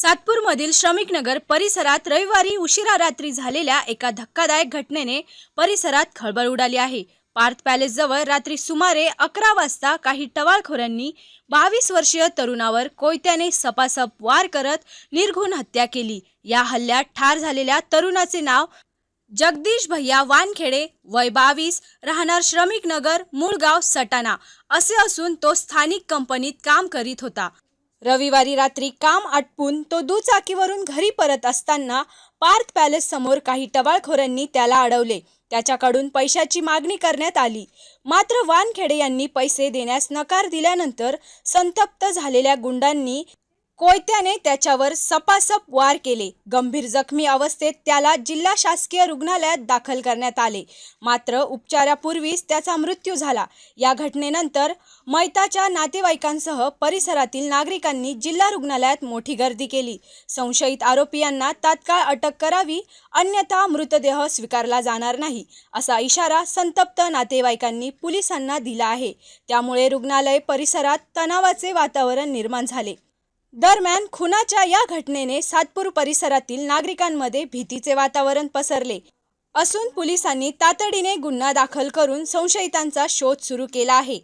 सातपूरमधील श्रमिकनगर परिसरात रविवारी उशिरा रात्री झालेल्या एका धक्कादायक घटनेने परिसरात खळबळ उडाली आहे. पार्थ पॅलेसजवळ रात्री सुमारे अकरा वाजता काही टवाळखोरांनी बावीस वर्षीय तरुणावर कोयत्याने सपासप वार करत निर्घुण हत्या केली. या हल्ल्यात ठार झालेल्या तरुणाचे नाव जगदीश भैया वानखेडे वय बावीस राहणार श्रमिक नगर मूळगाव सटाणा असे असून तो स्थानिक कंपनीत काम करीत होता. रविवारी रात्री काम आटपून तो दुचाकीवरून घरी परत असताना पार्थ पॅलेस समोर काही टवाळखोरांनी त्याला अडवले. त्याच्याकडून पैशाची मागणी करण्यात आली. मात्र वानखेडे यांनी पैसे देण्यास नकार दिल्यानंतर संतप्त झालेल्या गुंडांनी कोयत्याने त्याच्यावर सपासप वार केले. गंभीर जखमी अवस्थेत त्याला जिल्हा शासकीय रुग्णालयात दाखल करण्यात आले. मात्र उपचारापूर्वीच त्याचा मृत्यू झाला. या घटनेनंतर मैताच्या नातेवाईकांसह परिसरातील नागरिकांनी जिल्हा रुग्णालयात मोठी गर्दी केली. संशयित आरोपी यांना तात्काळ अटक करावी अन्यथा मृतदेह स्वीकारला जाणार नाही असा इशारा संतप्त नातेवाईकांनी पोलिसांना दिला आहे. त्यामुळे रुग्णालय परिसरात तणावाचे वातावरण निर्माण झाले. दरम्यान खुनाच्या या घटनेने सातपूर परिसरातील नागरिकांमध्ये भीतीचे वातावरण पसरले. असून पोलिसांनी तातडीने गुन्हा दाखल करून संशयितांचा शोध सुरू केला आहे.